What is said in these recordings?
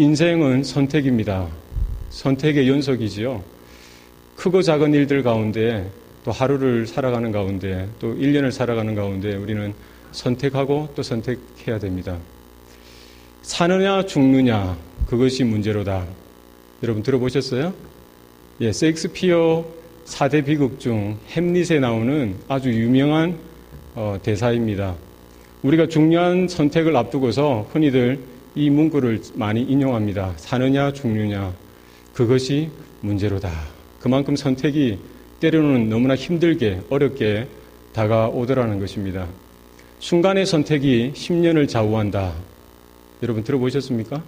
인생은 선택입니다. 선택의 연속이지요. 크고 작은 일들 가운데 또 하루를 살아가는 가운데 또 1년을 살아가는 가운데 우리는 선택하고 또 선택해야 됩니다. 사느냐 죽느냐 그것이 문제로다. 여러분 들어보셨어요? 예, 셰익스피어 4대 비극 중 햄릿에 나오는 아주 유명한 어, 대사입니다. 우리가 중요한 선택을 앞두고서 흔히들 이 문구를 많이 인용합니다. 사느냐 죽느냐 그것이 문제로다. 그만큼 선택이 때로는 너무나 힘들게 어렵게 다가오더라는 것입니다. 순간의 선택이 10년을 좌우한다. 여러분 들어보셨습니까?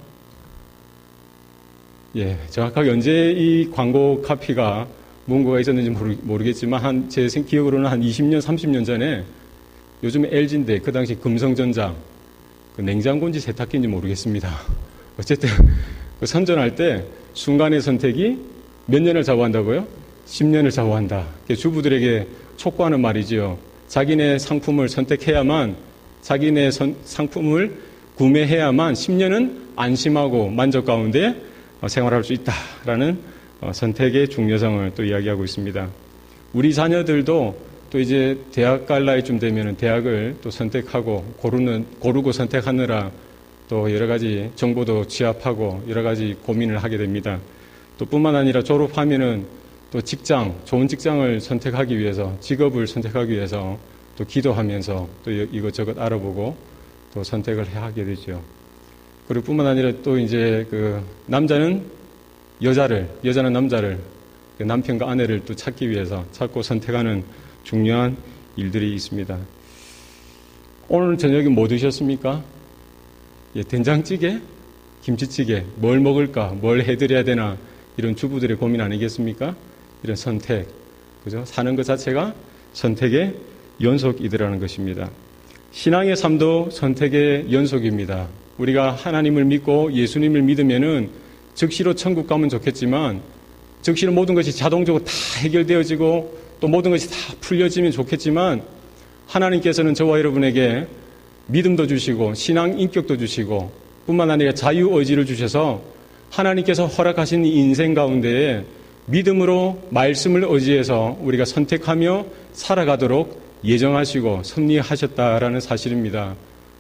예, 정확하게 언제 이 광고 카피가 문구가 있었는지 모르, 겠지만 한 제 기억으로는 한 20년, 30년 전에 요즘 LG인데 그 당시 금성전자 그 냉장고인지 세탁기인지 모르겠습니다. 어쨌든 그 선전할 때 순간의 선택이 몇 년을 좌우한다고요? 10년을 좌우한다. 주부들에게 촉구하는 말이지요. 자기네 상품을 선택해야만 자기네 선, 상품을 구매해야만 10년은 안심하고 만족 가운데 어, 생활할 수 있다라는 어, 선택의 중요성을 또 이야기하고 있습니다. 우리 자녀들도 또 이제 대학 갈 나이쯤 되면 대학을 또 선택하고 고르는 고르고 선택하느라 또 여러 가지 정보도 취합하고 여러 가지 고민을 하게 됩니다. 또 뿐만 아니라 졸업하면은 또 직장, 좋은 직장을 선택하기 위해서 직업을 선택하기 위해서 또 기도하면서 또 이것저것 알아보고 또 선택을 해 하게 되죠. 그리고 뿐만 아니라 또 이제 그 남자는 여자를, 여자는 남자를, 그 남편과 아내를 또 찾기 위해서 찾고 선택하는 중요한 일들이 있습니다. 오늘 저녁에 뭐 드셨습니까? 예, 된장찌개? 김치찌개? 뭘 먹을까? 뭘 해드려야 되나? 이런 주부들의 고민 아니겠습니까? 이런 선택. 그죠? 사는 것 자체가 선택의 연속이더라는 것입니다. 신앙의 삶도 선택의 연속입니다. 우리가 하나님을 믿고 예수님을 믿으면은 즉시로 천국 가면 좋겠지만 즉시로 모든 것이 자동적으로 다 해결되어지고 또 모든 것이 다 풀려지면 좋겠지만 하나님께서는 저와 여러분에게 믿음도 주시고 신앙 인격도 주시고 뿐만 아니라 자유 의지를 주셔서 하나님께서 허락하신 인생 가운데에 믿음으로 말씀을 의지해서 우리가 선택하며 살아가도록 예정하시고 섭리하셨다라는 사실입니다.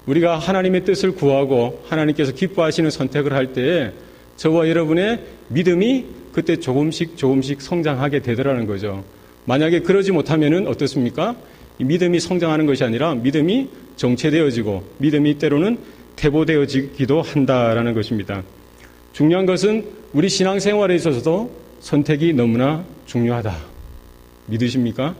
우리가 하나님의 뜻을 구하고 하나님께서 기뻐하시는 선택을 할 때에 저와 여러분의 믿음이 그때 조금씩 조금씩 성장하게 되더라는 거죠. 만약에 그러지 못하면은 어떻습니까? 믿음이 성장하는 것이 아니라 믿음이 정체되어지고 믿음이 때로는 퇴보되어지기도 한다라는 것입니다. 중요한 것은 우리 신앙생활에 있어서도 선택이 너무나 중요하다. 믿으십니까?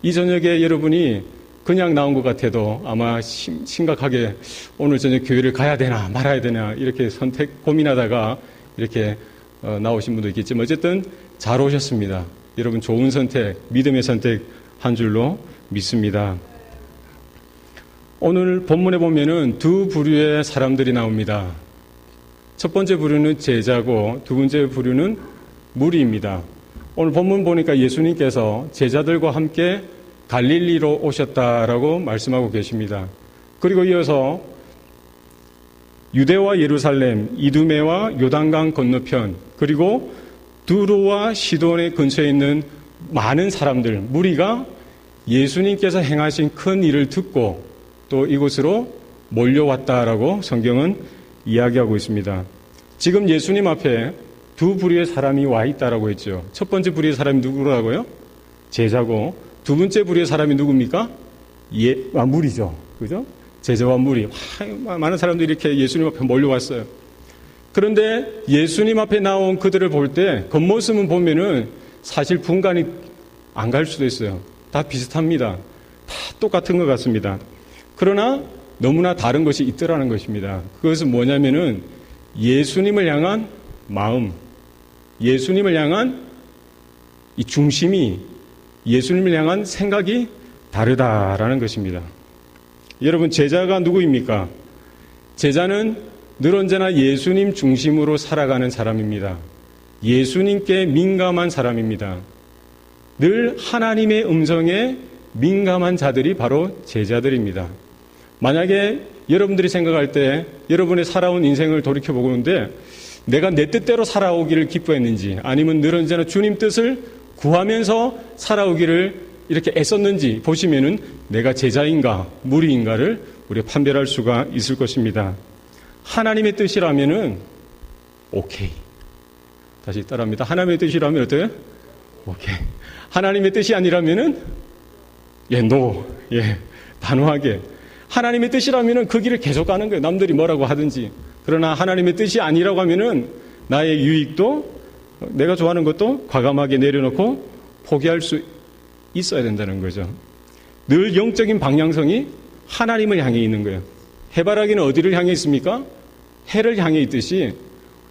이 저녁에 여러분이 그냥 나온 것 같아도 아마 심각하게 오늘 저녁 교회를 가야 되나 말아야 되나 이렇게 선택 고민하다가 이렇게 어, 나오신 분도 있겠지만 어쨌든 잘 오셨습니다. 여러분 좋은 선택, 믿음의 선택 한 줄로 믿습니다. 오늘 본문에 보면은 두 부류의 사람들이 나옵니다. 첫 번째 부류는 제자고 두 번째 부류는 무리입니다. 오늘 본문 보니까 예수님께서 제자들과 함께 갈릴리로 오셨다라고 말씀하고 계십니다. 그리고 이어서 유대와 예루살렘, 이두메와 요단강 건너편, 그리고 두로와 시돈의 근처에 있는 많은 사람들, 무리가 예수님께서 행하신 큰 일을 듣고 또 이곳으로 몰려왔다라고 성경은 이야기하고 있습니다. 지금 예수님 앞에 두 부류의 사람이 와 있다라고 했죠. 첫 번째 부류의 사람이 누구라고요? 제자고 두 번째 부류의 사람이 누굽니까? 예, 아, 무리죠. 그죠? 제자와 무리. 와, 많은 사람들이 이렇게 예수님 앞에 몰려왔어요. 그런데 예수님 앞에 나온 그들을 볼 때 겉모습은 보면은 사실 분간이 안 갈 수도 있어요. 다 비슷합니다. 다 똑같은 것 같습니다. 그러나 너무나 다른 것이 있더라는 것입니다. 그것은 뭐냐면은 예수님을 향한 마음, 예수님을 향한 이 중심이 예수님을 향한 생각이 다르다라는 것입니다. 여러분, 제자가 누구입니까? 제자는 늘 언제나 예수님 중심으로 살아가는 사람입니다. 예수님께 민감한 사람입니다. 늘 하나님의 음성에 민감한 자들이 바로 제자들입니다. 만약에 여러분들이 생각할 때 여러분의 살아온 인생을 돌이켜 보는데 내가 내 뜻대로 살아오기를 기뻐했는지 아니면 늘 언제나 주님 뜻을 구하면서 살아오기를 이렇게 애썼는지 보시면은 내가 제자인가 무리인가를 우리가 판별할 수가 있을 것입니다. 하나님의 뜻이라면은 오케이. 다시 따라합니다. 하나님의 뜻이라면 어때요? 오케이. 하나님의 뜻이 아니라면은 예, 노. 예. 단호하게. 하나님의 뜻이라면은 그 길을 계속 가는 거예요. 남들이 뭐라고 하든지. 그러나 하나님의 뜻이 아니라고 하면은 나의 유익도 내가 좋아하는 것도 과감하게 내려놓고 포기할 수 있어야 된다는 거죠. 늘 영적인 방향성이 하나님을 향해 있는 거예요. 해바라기는 어디를 향해 있습니까? 해를 향해 있듯이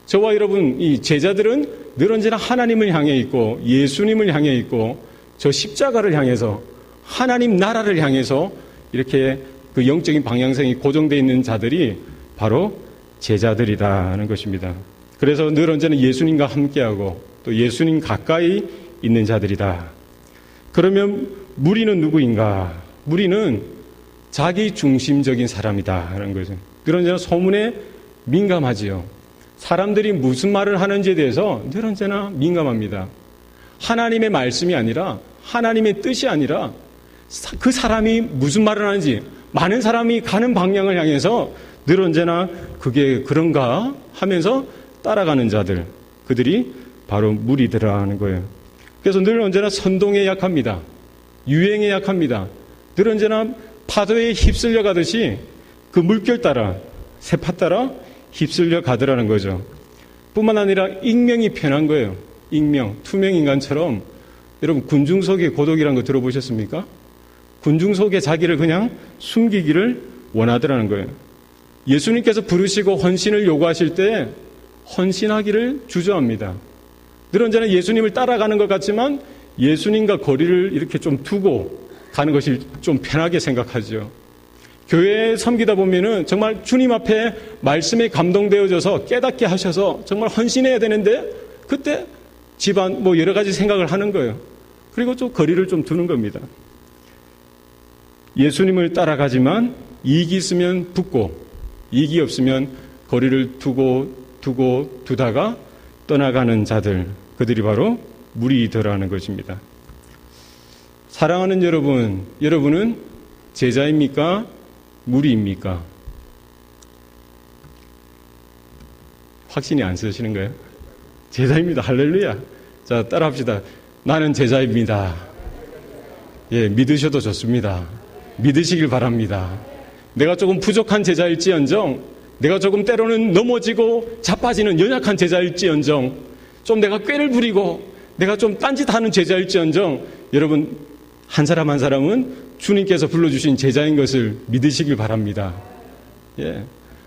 저와 여러분 이 제자들은 늘 언제나 하나님을 향해 있고 예수님을 향해 있고 저 십자가를 향해서 하나님 나라를 향해서 이렇게 그 영적인 방향성이 고정되어 있는 자들이 바로 제자들이다는 것입니다. 그래서 늘 언제나 예수님과 함께하고 또 예수님 가까이 있는 자들이다. 그러면 무리는 누구인가? 무리는 자기 중심적인 사람이다. 하는 거죠. 늘 언제나 소문에 민감하지요. 사람들이 무슨 말을 하는지에 대해서 늘 언제나 민감합니다. 하나님의 말씀이 아니라 하나님의 뜻이 아니라 그 사람이 무슨 말을 하는지 많은 사람이 가는 방향을 향해서 늘 언제나 그게 그런가 하면서 따라가는 자들 그들이 바로 무리들라는 거예요. 그래서 늘 언제나 선동에 약합니다. 유행에 약합니다. 늘 언제나 파도에 휩쓸려 가듯이 그 물결 따라 세파 따라 휩쓸려 가더라는 거죠. 뿐만 아니라 익명이 편한 거예요. 익명, 투명 인간처럼 여러분 군중 속의 고독이라는 거 들어보셨습니까? 군중 속에 자기를 그냥 숨기기를 원하더라는 거예요. 예수님께서 부르시고 헌신을 요구하실 때 헌신하기를 주저합니다. 늘 언제나 예수님을 따라가는 것 같지만 예수님과 거리를 이렇게 좀 두고 가는 것이 좀 편하게 생각하죠. 교회에 섬기다 보면은 정말 주님 앞에 말씀에 감동되어져서 깨닫게 하셔서 정말 헌신해야 되는데 그때 집안 뭐 여러 가지 생각을 하는 거예요. 그리고 좀 거리를 좀 두는 겁니다. 예수님을 따라가지만 이익이 있으면 붙고 이익이 없으면 거리를 두고 두고 두다가 떠나가는 자들 그들이 바로 무리더라는 것입니다. 사랑하는 여러분, 여러분은 제자입니까? 무리입니까? 확신이 안 쓰시는 거예요? 제자입니다. 할렐루야. 자, 따라합시다. 나는 제자입니다. 예, 믿으셔도 좋습니다. 믿으시길 바랍니다. 내가 조금 부족한 제자일지언정, 내가 조금 때로는 넘어지고 자빠지는 연약한 제자일지언정, 좀 내가 꾀를 부리고 내가 좀 딴짓하는 제자일지언정, 여러분 한 사람 한 사람은 주님께서 불러주신 제자인 것을 믿으시길 바랍니다. 예.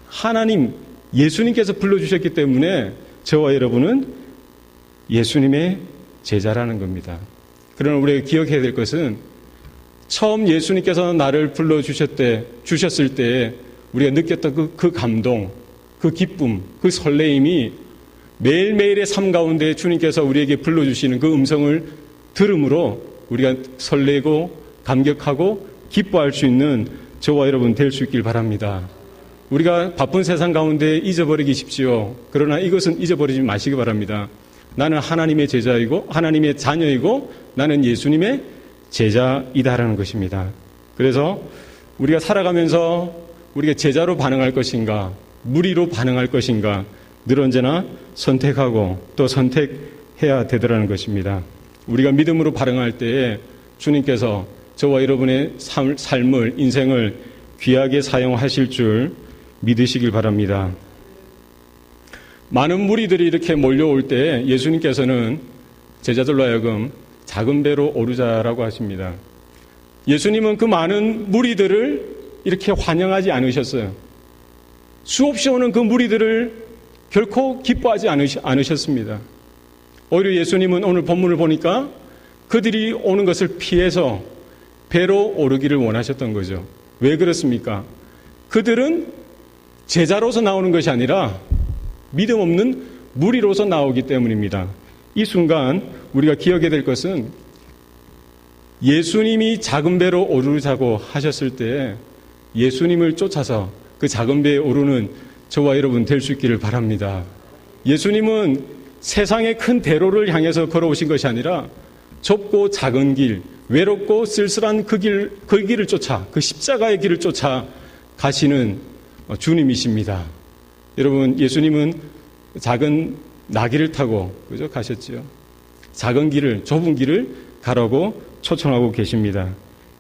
하나님, 예수님께서 불러주셨기 때문에 저와 여러분은 예수님의 제자라는 겁니다. 그러나 우리가 기억해야 될 것은 처음 예수님께서 나를 불러주셨대, 주셨을 때 우리가 느꼈던 그, 그 감동, 그 기쁨, 그 설레임이 매일매일의 삶 가운데 주님께서 우리에게 불러주시는 그 음성을 들음으로 우리가 설레고 감격하고 기뻐할 수 있는 저와 여러분 될 수 있길 바랍니다. 우리가 바쁜 세상 가운데 잊어버리기 쉽지요. 그러나 이것은 잊어버리지 마시기 바랍니다. 나는 하나님의 제자이고 하나님의 자녀이고 나는 예수님의 제자이다라는 것입니다. 그래서 우리가 살아가면서 우리가 제자로 반응할 것인가, 무리로 반응할 것인가, 늘 언제나 선택하고 또 선택해야 되더라는 것입니다. 우리가 믿음으로 반응할 때에 주님께서 저와 여러분의 삶을, 인생을 귀하게 사용하실 줄 믿으시길 바랍니다. 많은 무리들이 이렇게 몰려올 때 예수님께서는 제자들로 하여금 작은 배로 오르자라고 하십니다. 예수님은 그 많은 무리들을 이렇게 환영하지 않으셨어요. 수없이 오는 그 무리들을 결코 기뻐하지 않으셨습니다. 오히려 예수님은 오늘 본문을 보니까 그들이 오는 것을 피해서 배로 오르기를 원하셨던 거죠. 왜 그렇습니까? 그들은 제자로서 나오는 것이 아니라 믿음 없는 무리로서 나오기 때문입니다. 이 순간 우리가 기억해야 될 것은 예수님이 작은 배로 오르자고 하셨을 때 예수님을 쫓아서 그 작은 배에 오르는 저와 여러분 될 수 있기를 바랍니다. 예수님은 세상의 큰 대로를 향해서 걸어오신 것이 아니라 좁고 작은 길, 외롭고 쓸쓸한 그 길, 그 길을 쫓아, 그 십자가의 길을 쫓아 가시는 주님이십니다. 여러분, 예수님은 작은 나귀를 타고, 그죠? 가셨지요. 작은 길을, 좁은 길을 가라고 초청하고 계십니다.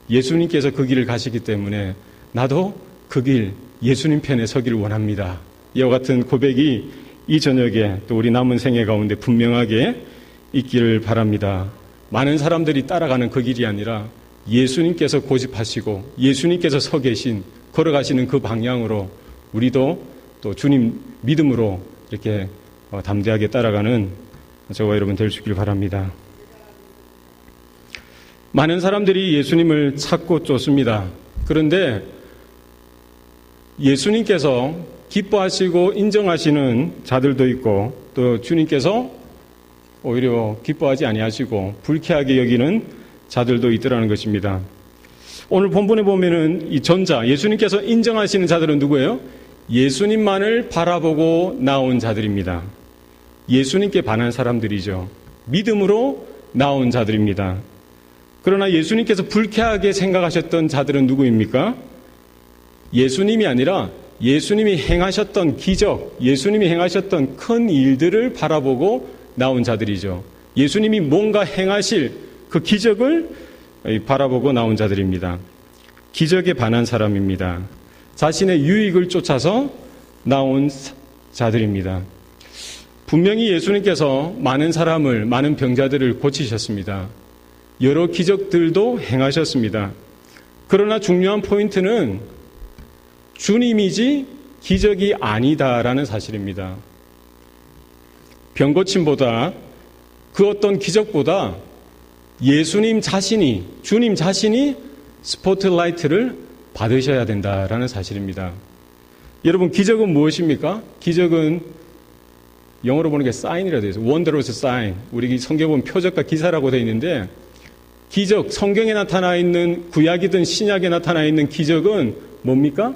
예수님께서 그 길을 가시기 때문에 나도 그 길, 예수님 편에 서기를 원합니다. 이와 같은 고백이 이 저녁에 또 우리 남은 생애 가운데 분명하게 있기를 바랍니다. 많은 사람들이 따라가는 그 길이 아니라 예수님께서 고집하시고 예수님께서 서 계신 걸어가시는 그 방향으로 우리도 또 주님 믿음으로 이렇게 어, 담대하게 따라가는 저와 여러분 될 수 있길 바랍니다. 많은 사람들이 예수님을 찾고 쫓습니다. 그런데 예수님께서 기뻐하시고 인정하시는 자들도 있고 또 주님께서 오히려 기뻐하지 아니하시고 불쾌하게 여기는 자들도 있더라는 것입니다. 오늘 본문에 보면은 이 전자 예수님께서 인정하시는 자들은 누구예요? 예수님만을 바라보고 나온 자들입니다. 예수님께 반한 사람들이죠. 믿음으로 나온 자들입니다. 그러나 예수님께서 불쾌하게 생각하셨던 자들은 누구입니까? 예수님이 아니라 예수님이 행하셨던 기적, 예수님이 행하셨던 큰 일들을 바라보고 나온 자들이죠. 예수님이 뭔가 행하실 그 기적을 바라보고 나온 자들입니다. 기적에 반한 사람입니다. 자신의 유익을 쫓아서 나온 자들입니다. 분명히 예수님께서 많은 사람을, 많은 병자들을 고치셨습니다. 여러 기적들도 행하셨습니다. 그러나 중요한 포인트는 주님이지 기적이 아니다라는 사실입니다. 병고침보다 그 어떤 기적보다 예수님 자신이, 주님 자신이 스포트라이트를 받으셔야 된다라는 사실입니다. 여러분, 기적은 무엇입니까? 기적은 영어로 보는 게 사인이라 되어 있어요. wondrous sign. 우리 성경 보면 표적과 기사라고 되어 있는데 기적, 성경에 나타나 있는 구약이든 신약에 나타나 있는 기적은 뭡니까?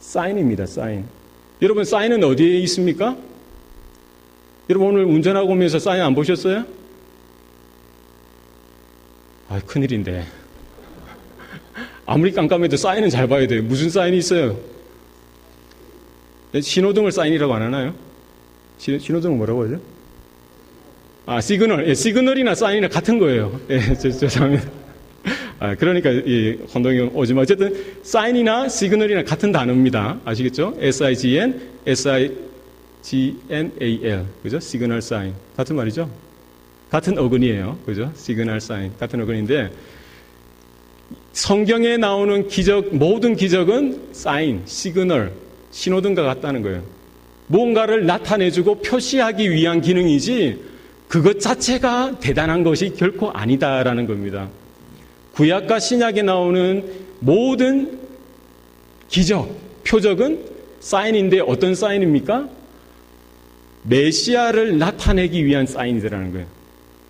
사인입니다, 사인. 여러분, 사인은 어디에 있습니까? 여러분, 오늘 운전하고 오면서 사인 안 보셨어요? 아, 큰일인데. 아무리 깜깜해도 사인은 잘 봐야 돼요. 무슨 사인이 있어요? 신호등을 사인이라고 안 하나요? 신호등은 뭐라고 하죠? 아, 시그널. 예, 시그널이나 사인이나 같은 거예요. 예, 죄송합니다. 아, 그러니까 이 혼동이 오지만 어쨌든 사인이나 시그널이나 같은 단어입니다. 아시겠죠? S-I-G-N, S-I-G-N-A-L. 그죠? 시그널 사인. 같은 말이죠? 같은 어근이에요. 그죠? 시그널 사인. 같은 어근인데 성경에 나오는 기적, 모든 기적은 사인, 시그널, 신호등과 같다는 거예요. 뭔가를 나타내주고 표시하기 위한 기능이지 그것 자체가 대단한 것이 결코 아니다라는 겁니다. 구약과 신약에 나오는 모든 기적, 표적은 사인인데 어떤 사인입니까? 메시아를 나타내기 위한 사인이라는 거예요.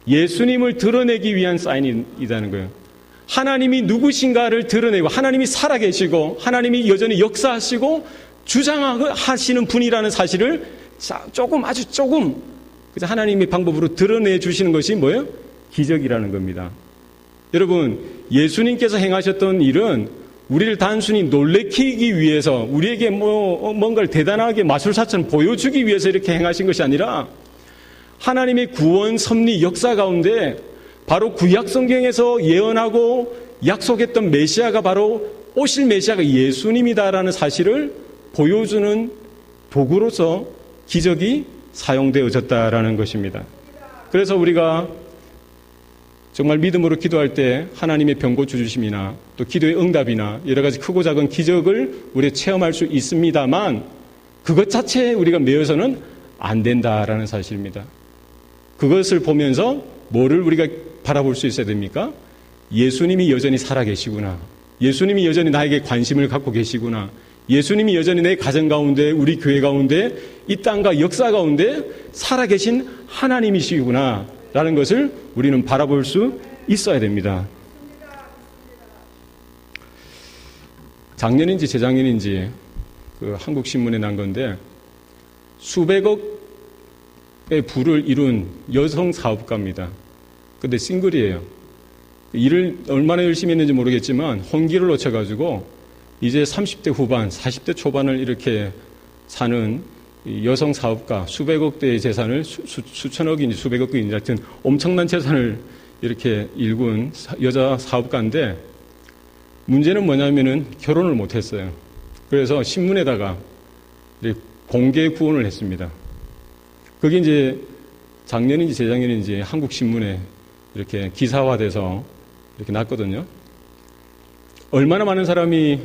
예수님을 드러내기 위한 사인이라는 거예요. 하나님이 누구신가를 드러내고 하나님이 살아계시고 하나님이 여전히 역사하시고 주장하시는 분이라는 사실을 조금 아주 조금 그래서 하나님의 방법으로 드러내 주시는 것이 뭐예요? 기적이라는 겁니다. 여러분, 예수님께서 행하셨던 일은 우리를 단순히 놀래키기 위해서 우리에게 뭐 뭔가를 대단하게 마술사처럼 보여주기 위해서 이렇게 행하신 것이 아니라 하나님의 구원 섭리 역사 가운데 바로 구약 성경에서 예언하고 약속했던 메시아가 바로 오실 메시아가 예수님이다라는 사실을 보여주는 도구로서 기적이 사용되어졌다라는 것입니다. 그래서 우리가 정말 믿음으로 기도할 때 하나님의 병고 주 주심이나 또 기도의 응답이나 여러 가지 크고 작은 기적을 우리 체험할 수 있습니다만 그것 자체에 우리가 매여서는 안 된다라는 사실입니다. 그것을 보면서 뭐를 우리가 바라볼 수 있어야 됩니까? 예수님이 여전히 살아계시구나. 예수님이 여전히 나에게 관심을 갖고 계시구나. 예수님이 여전히 내 가정 가운데, 우리 교회 가운데, 이 땅과 역사 가운데 살아계신 하나님이시구나. 라는 것을 우리는 바라볼 수 있어야 됩니다. 작년인지 재작년인지 그 한국 신문에 난 건데 수백억의 부를 이룬 여성 사업가입니다. 근데 싱글이에요. 일을 얼마나 열심히 했는지 모르겠지만 hon기를 놓쳐가지고 이제 30대 후반, 40대 초반을 이렇게 사는 여성 사업가 수백억 대의 재산을 수, 천억인지 수백억인지 하여튼 엄청난 재산을 이렇게 일군 여자 사업가인데 문제는 뭐냐면은 결혼을 못했어요. 그래서 신문에다가 공개 구원을 했습니다. 그게 이제 작년인지 재작년인지 한국 신문에 이렇게 기사화돼서 이렇게 났거든요. 얼마나 많은 사람이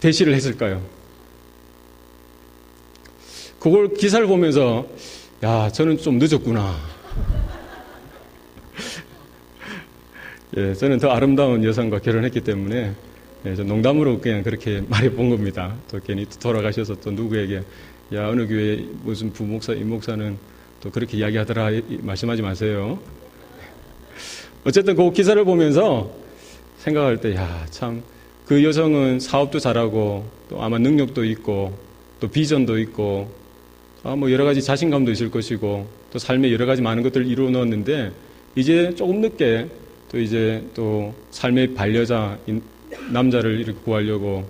대시를 했을까요? 그걸 기사를 보면서 야 저는 좀 늦었구나. 예, 저는 더 아름다운 여성과 결혼했기 때문에 예, 저 농담으로 그냥 그렇게 말해 본 겁니다. 또 괜히 돌아가셔서 또 누구에게 야 어느 교회 무슨 부목사 임목사는 또 그렇게 이야기하더라 말씀하지 마세요. 어쨌든 그 기사를 보면서 생각할 때 야 참 그 여성은 사업도 잘하고 또 아마 능력도 있고 또 비전도 있고 아, 뭐 여러 가지 자신감도 있을 것이고 또 삶에 여러 가지 많은 것들을 이루어 놓았는데 이제 조금 늦게 또 이제 또 삶의 반려자 남자를 이렇게 구하려고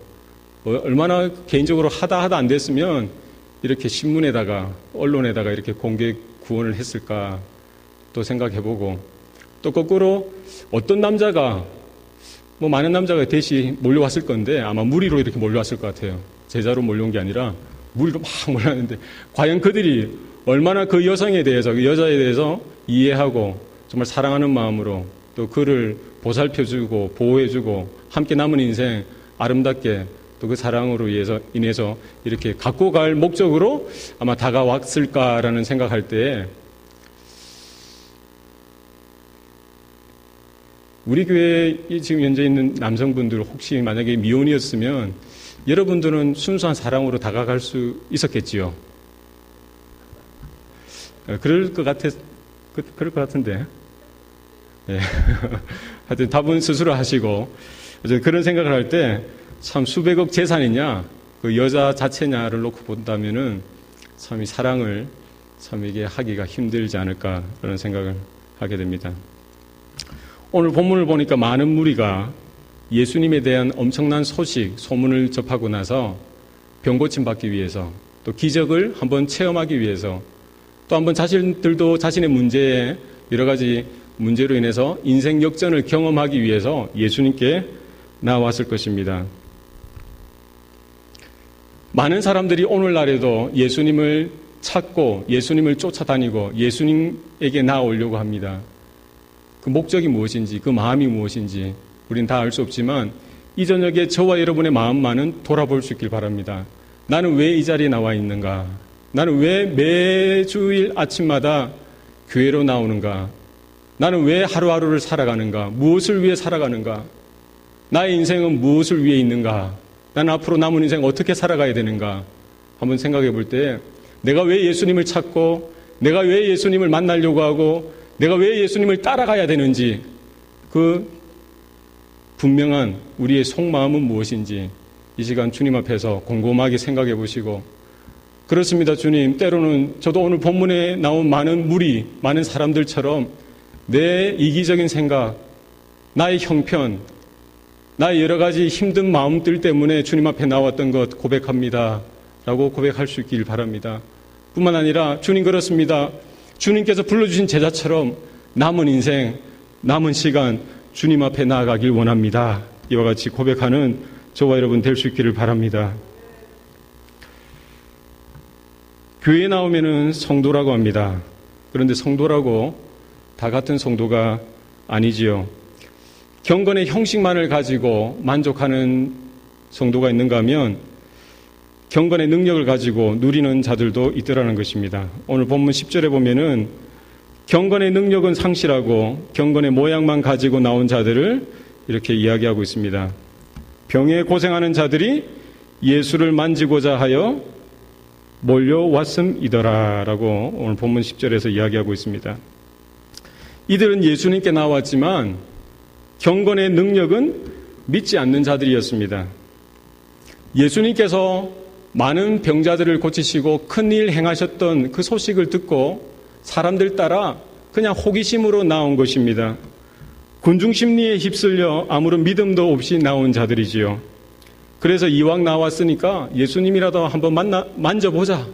어, 얼마나 개인적으로 하다 하다 안 됐으면 이렇게 신문에다가 언론에다가 이렇게 공개 구원을 했을까 또 생각해보고 또 거꾸로 어떤 남자가 뭐 많은 남자가 대시 몰려왔을 건데 아마 무리로 이렇게 몰려왔을 것 같아요. 제자로 몰려온 게 아니라 무리로 막 몰려왔는데 과연 그들이 얼마나 그 여성에 대해서 그 여자에 대해서 이해하고 정말 사랑하는 마음으로 또 그를 보살펴주고 보호해주고 함께 남은 인생 아름답게 또 그 사랑으로 인해서, 인해서 이렇게 갖고 갈 목적으로 아마 다가왔을까라는 생각할 때 우리 교회에 지금 현재 있는 남성분들 혹시 만약에 미혼이었으면 여러분들은 순수한 사랑으로 다가갈 수 있었겠지요. 어, 그럴 것 같아, 그, 그럴 것 같은데. 예. 하여튼 답은 스스로 하시고, 그런 생각을 할 때, 참 수백억 재산이냐, 그 여자 자체냐를 놓고 본다면은, 참 이 사랑을 참 이게 하기가 힘들지 않을까, 그런 생각을 하게 됩니다. 오늘 본문을 보니까 많은 무리가 예수님에 대한 엄청난 소식, 소문을 접하고 나서 병 고침 받기 위해서 또 기적을 한번 체험하기 위해서 또 한번 자신들도 자신의 문제에 여러 가지 문제로 인해서 인생 역전을 경험하기 위해서 예수님께 나왔을 것입니다. 많은 사람들이 오늘날에도 예수님을 찾고 예수님을 쫓아다니고 예수님에게 나아오려고 합니다. 그 목적이 무엇인지, 그 마음이 무엇인지 우리는 다알 수 없지만 이 저녁에 저와 여러분의 마음만은 돌아볼 수 있길 바랍니다. 나는 왜 이 자리에 나와 있는가? 나는 왜 매주일 아침마다 교회로 나오는가? 나는 왜 하루하루를 살아가는가? 무엇을 위해 살아가는가? 나의 인생은 무엇을 위해 있는가? 나는 앞으로 남은 인생 어떻게 살아가야 되는가? 한번 생각해 볼 때 내가 왜 예수님을 찾고 내가 왜 예수님을 만나려고 하고 내가 왜 예수님을 따라가야 되는지 그 분명한 우리의 속마음은 무엇인지 이 시간 주님 앞에서 곰곰하게 생각해 보시고 그렇습니다, 주님. 때로는 저도 오늘 본문에 나온 많은 무리, 많은 사람들처럼 내 이기적인 생각, 나의 형편, 나의 여러 가지 힘든 마음들 때문에 주님 앞에 나왔던 것 고백합니다. 라고 고백할 수 있길 바랍니다. 뿐만 아니라 주님 그렇습니다. 주님께서 불러주신 제자처럼 남은 인생, 남은 시간 주님 앞에 나아가길 원합니다. 이와 같이 고백하는 저와 여러분 될 수 있기를 바랍니다. 교회에 나오면은 성도라고 합니다. 그런데 성도라고 다 같은 성도가 아니지요. 경건의 형식만을 가지고 만족하는 성도가 있는가 하면 경건의 능력을 가지고 누리는 자들도 있더라는 것입니다. 오늘 본문 10절에 보면은 경건의 능력은 상실하고 경건의 모양만 가지고 나온 자들을 이렇게 이야기하고 있습니다. 병에 고생하는 자들이 예수를 만지고자 하여 몰려왔음이더라 라고 오늘 본문 10절에서 이야기하고 있습니다. 이들은 예수님께 나왔지만 경건의 능력은 믿지 않는 자들이었습니다. 예수님께서 많은 병자들을 고치시고 큰일 행하셨던 그 소식을 듣고 사람들 따라 그냥 호기심으로 나온 것입니다. 군중 심리에 휩쓸려 아무런 믿음도 없이 나온 자들이지요. 그래서 이왕 나왔으니까 예수님이라도 한번 만나, 만져보자.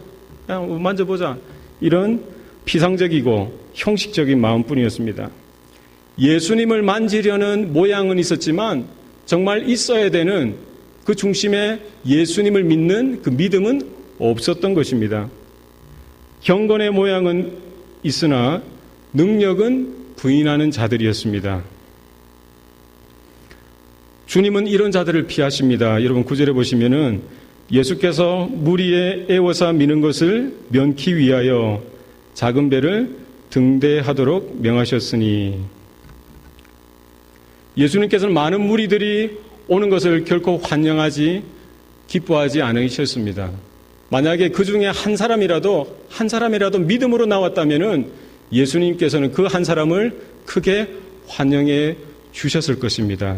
그냥 만져보자. 이런 피상적이고 형식적인 마음뿐이었습니다. 예수님을 만지려는 모양은 있었지만 정말 있어야 되는 그 중심에 예수님을 믿는 그 믿음은 없었던 것입니다. 경건의 모양은 있으나 능력은 부인하는 자들이었습니다. 주님은 이런 자들을 피하십니다. 여러분 구절에 보시면은 예수께서 무리에 애워사 미는 것을 면키 위하여 작은 배를 등대하도록 명하셨으니 예수님께서는 많은 무리들이 오는 것을 결코 환영하지 기뻐하지 않으셨습니다. 만약에 그 중에 한 사람이라도 한 사람이라도 믿음으로 나왔다면은 예수님께서는 그 한 사람을 크게 환영해 주셨을 것입니다.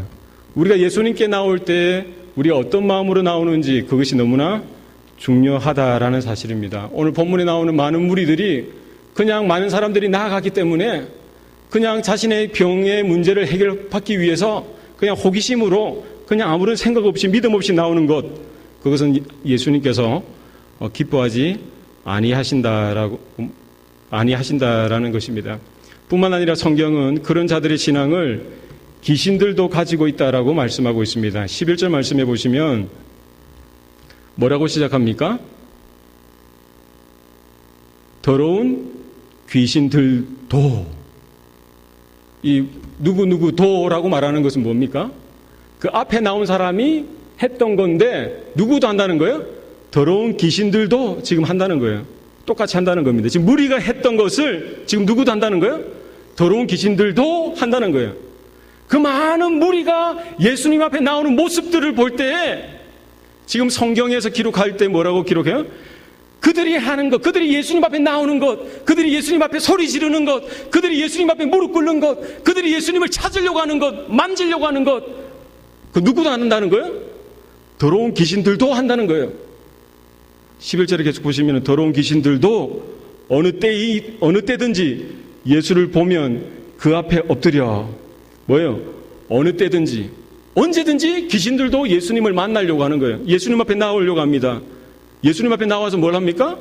우리가 예수님께 나올 때 우리가 어떤 마음으로 나오는지 그것이 너무나 중요하다라는 사실입니다. 오늘 본문에 나오는 많은 무리들이 그냥 많은 사람들이 나아가기 때문에 그냥 자신의 병의 문제를 해결받기 위해서 그냥 호기심으로 그냥 아무런 생각 없이 믿음 없이 나오는 것 그것은 예수님께서 어, 기뻐하지 아니하신다라고 아니하신다라는 것입니다. 뿐만 아니라 성경은 그런 자들의 신앙을 귀신들도 가지고 있다라고 말씀하고 있습니다. 11절 말씀해 보시면 뭐라고 시작합니까? 더러운 귀신들도 이 누구누구도라고 말하는 것은 뭡니까? 그 앞에 나온 사람이 했던 건데 누구도 한다는 거예요? 더러운 귀신들도 지금 한다는 거예요. 똑같이 한다는 겁니다. 지금 무리가 했던 것을 지금 누구도 한다는 거예요? 더러운 귀신들도 한다는 거예요. 그 많은 무리가 예수님 앞에 나오는 모습들을 볼때 지금 성경에서 기록할 때 뭐라고 기록해요? 그들이 하는 것, 그들이 예수님 앞에 나오는 것, 그들이 예수님 앞에 소리 지르는 것, 그들이 예수님 앞에 무릎 꿇는 것, 그들이 예수님을 찾으려고 하는 것, 만지려고 하는 것, 그 누구도 안 한다는 거예요? 더러운 귀신들도 한다는 거예요. 11절에 계속 보시면 더러운 귀신들도 어느 때, 어느 때든지 예수를 보면 그 앞에 엎드려. 뭐예요? 어느 때든지. 언제든지 귀신들도 예수님을 만나려고 하는 거예요. 예수님 앞에 나오려고 합니다. 예수님 앞에 나와서 뭘 합니까?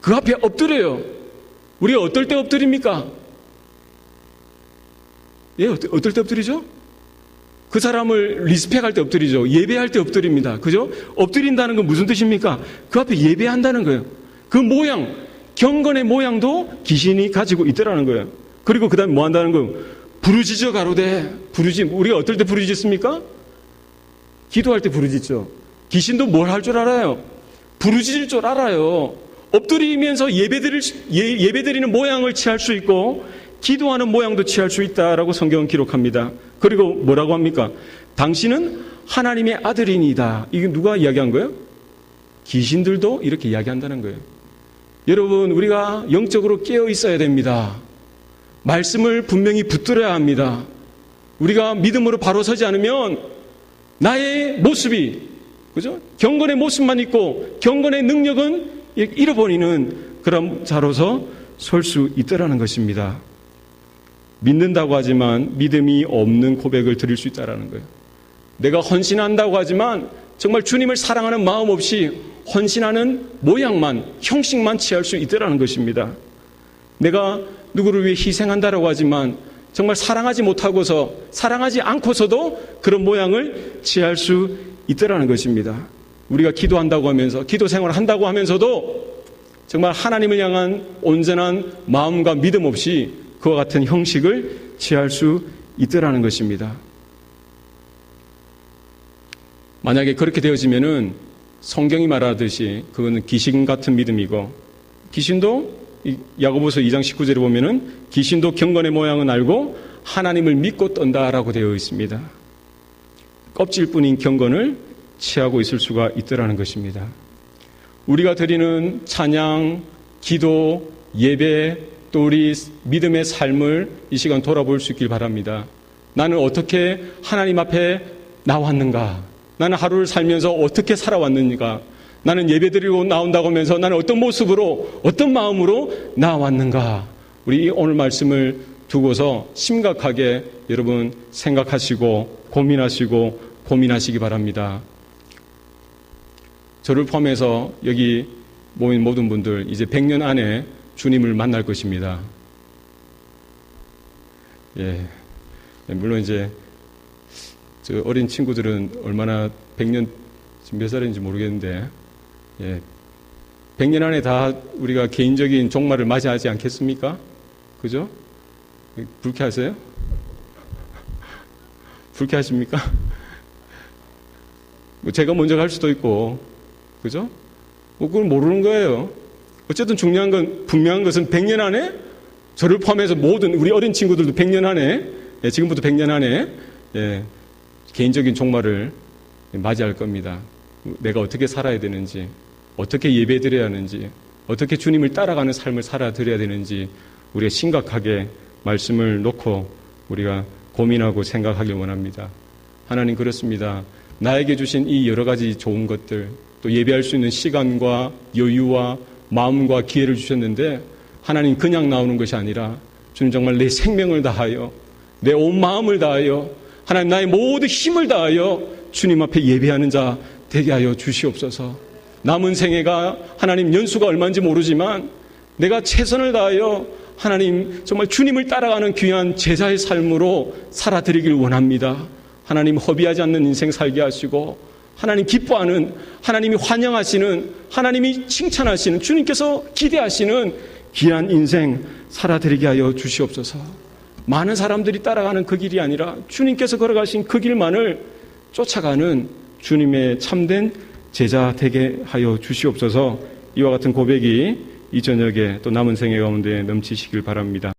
그 앞에 엎드려요. 우리가 어떨 때 엎드립니까? 예, 어떨 때 엎드리죠? 그 사람을 리스펙할 때 엎드리죠. 예배할 때 엎드립니다. 그죠? 엎드린다는 건 무슨 뜻입니까? 그 앞에 예배한다는 거예요. 그 모양, 경건의 모양도 귀신이 가지고 있더라는 거예요. 그리고 그 다음에 뭐 한다는 거예요? 부르짖어 가로되. 부르짖, 우리가 어떨 때 부르짖습니까? 기도할 때 부르짖죠. 귀신도 뭘 할 줄 알아요? 부르짖을 줄 알아요. 엎드리면서 예배드릴, 예, 예배드리는 모양을 취할 수 있고, 기도하는 모양도 취할 수 있다라고 성경은 기록합니다. 그리고 뭐라고 합니까? 당신은 하나님의 아들이니다. 이게 누가 이야기한 거예요? 귀신들도 이렇게 이야기한다는 거예요. 여러분, 우리가 영적으로 깨어 있어야 됩니다. 말씀을 분명히 붙들어야 합니다. 우리가 믿음으로 바로 서지 않으면 나의 모습이, 그죠? 경건의 모습만 있고 경건의 능력은 잃어버리는 그런 자로서 설 수 있다라는 것입니다. 믿는다고 하지만 믿음이 없는 고백을 드릴 수 있다라는 거예요. 내가 헌신한다고 하지만 정말 주님을 사랑하는 마음 없이 헌신하는 모양만, 형식만 취할 수 있다라는 것입니다. 내가 누구를 위해 희생한다라고 하지만 정말 사랑하지 못하고서 사랑하지 않고서도 그런 모양을 취할 수 있다라는 것입니다. 우리가 기도한다고 하면서 기도 생활을 한다고 하면서도 정말 하나님을 향한 온전한 마음과 믿음 없이 그와 같은 형식을 취할 수 있더라는 것입니다. 만약에 그렇게 되어지면은 성경이 말하듯이 그거는 귀신 같은 믿음이고 귀신도 야고보서 2장 19절에 보면은 귀신도 경건의 모양은 알고 하나님을 믿고 떤다라고 되어 있습니다. 껍질뿐인 경건을 취하고 있을 수가 있더라는 것입니다. 우리가 드리는 찬양, 기도, 예배, 또 우리 믿음의 삶을 이 시간 돌아볼 수 있길 바랍니다. 나는 어떻게 하나님 앞에 나왔는가? 나는 하루를 살면서 어떻게 살아왔는가? 나는 예배 드리고 나온다고 하면서 나는 어떤 모습으로, 어떤 마음으로 나왔는가? 우리 이 오늘 말씀을 두고서 심각하게 여러분 생각하시고 고민하시고 고민하시기 바랍니다. 저를 포함해서 여기 모인 모든 분들 이제 100년 안에 주님을 만날 것입니다. 예. 물론 이제 저 어린 친구들은 얼마나 100년 지금 몇 살인지 모르겠는데 예. 100년 안에 다 우리가 개인적인 종말을 맞이하지 않겠습니까? 그죠? 불쾌하세요? 불쾌하십니까? 뭐 제가 먼저 갈 수도 있고, 그죠? 뭐 그걸 모르는 거예요. 어쨌든 중요한 건, 분명한 것은 100년 안에 저를 포함해서 모든 우리 어린 친구들도 100년 안에, 예, 지금부터 100년 안에, 예, 개인적인 종말을 맞이할 겁니다. 내가 어떻게 살아야 되는지, 어떻게 예배 드려야 하는지, 어떻게 주님을 따라가는 삶을 살아 드려야 되는지, 우리가 심각하게 말씀을 놓고 우리가 고민하고 생각하길 원합니다. 하나님 그렇습니다. 나에게 주신 이 여러 가지 좋은 것들, 또 예배할 수 있는 시간과 여유와 마음과 기회를 주셨는데, 하나님 그냥 나오는 것이 아니라, 주님 정말 내 생명을 다하여, 내 온 마음을 다하여, 하나님 나의 모든 힘을 다하여 주님 앞에 예배하는 자 되게 하여 주시옵소서. 남은 생애가 하나님 연수가 얼마인지 모르지만, 내가 최선을 다하여 하나님 정말 주님을 따라가는 귀한 제자의 삶으로 살아드리길 원합니다. 하나님 허비하지 않는 인생 살게 하시고 하나님 기뻐하는 하나님이 환영하시는 하나님이 칭찬하시는 주님께서 기대하시는 귀한 인생 살아드리게 하여 주시옵소서. 많은 사람들이 따라가는 그 길이 아니라 주님께서 걸어가신 그 길만을 쫓아가는 주님의 참된 제자 되게 하여 주시옵소서. 이와 같은 고백이 이 저녁에 또 남은 생애 가운데 넘치시길 바랍니다.